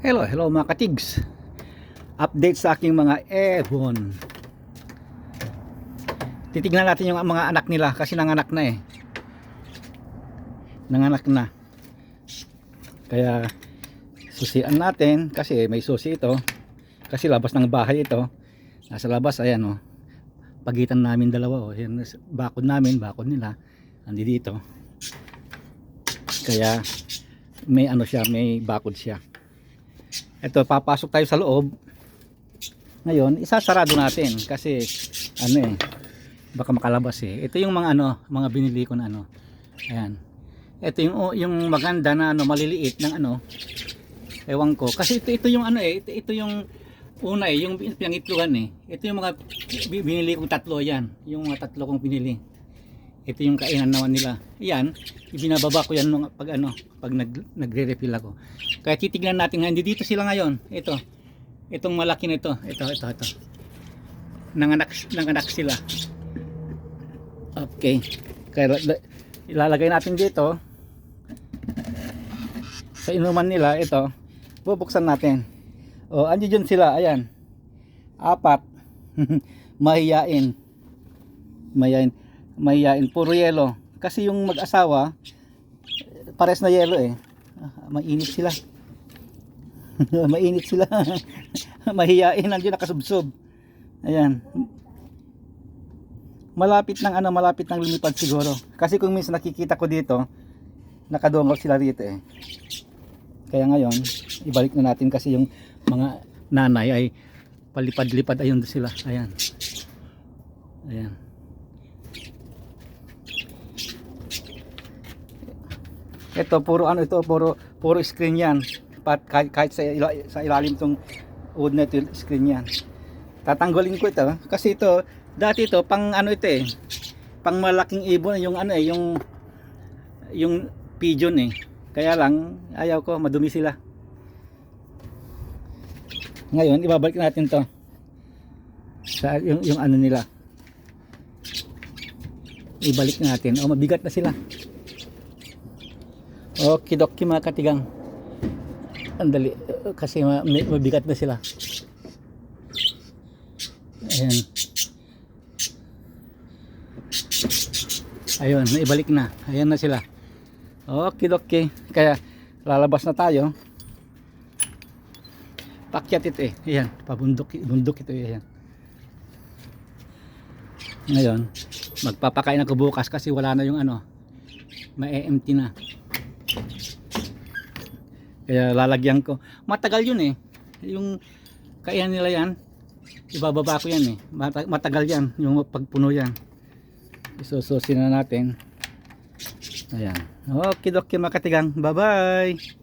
Hello, hello mga katigs. Update sa aking mga ebon. Titignan natin yung mga anak nila kasi nanganak na eh. Nanganak na. Kaya susian natin kasi may susi ito. Kasi labas ng bahay ito. Nasa labas ayan oh. Pagitan namin dalawa oh. Yan, bakod namin, bakod nila. Andi dito. Kaya may ano siya, may bakod siya. Ito, papasok tayo sa loob. Ngayon, isasarado natin kasi ano eh, baka makalabas eh. Ito yung mga ano, mga binili ko na ano. Ayan. Ito yung oh, yung maganda na ano, maliliit ng ano. Ewan ko. Kasi ito ito yung ano eh, ito, ito yung una eh, yung pinangitlugan eh. Ito yung mga bi- binili kong tatlo yan. Yung mga tatlo kong binili. Ito yung kainan naman nila. Yan, ibinababa ko yan nung pag ano, pag nag, nagre-refill ako. Kaya titignan natin hindi dito sila ngayon. Ito, itong malaki na ito. Ito, ito, ito. Nanganak, nanganak sila. Okay. Kaya la- la- ilalagay natin dito. Sa inuman nila, ito. Bubuksan natin. O, andyan dyan sila. Ayan. Apat. Mahiyain. Mahiyain. Mahiyain. Puro yelo. Kasi yung mag-asawa, pares na yelo eh. Ah, Mainit sila. Mainit sila. Mahiyain. Nandiyan nakasubsob. Ayan. Malapit ng ano, malapit ng lumipad siguro. Kasi kung minsan nakikita ko dito, nakadungaw sila rito eh. Kaya ngayon, ibalik na natin kasi yung mga nanay ay palipad-lipad ayun sila. Ayan. Ayan. Ito puro ano ito, puro puro screen 'yan. Pat kahit, kahit sa ila, sa ilalim tong wood ito, screen 'yan. Tatanggalin ko ito kasi ito dati ito pang ano ito eh. Pang malaking ibon yung ano eh, yung yung pigeon eh. Kaya lang ayaw ko madumi sila. Ngayon ibabalik natin 'to. Sa yung yung ano nila. Ibalik natin. O mabigat na sila. Okidoki mga katigang. Andali. Kasi ma- may- mabigat na sila. Ayan. Ayun, naibalik na. Ayan na sila. Okidoki. Kaya lalabas na tayo. Pakyat ito eh. Ayan, pabundok bundok ito eh. Ayan. Ngayon, magpapakain ako bukas kasi wala na yung ano, ma-empty na. Kaya lalagyan ko. Matagal yun eh. Yung kainan nila yan, ibababa ko yan eh. Mata- Matagal yan, yung pagpuno yan. Isususin na natin. Ayan. Okay, dokie makatigang. Bye-bye.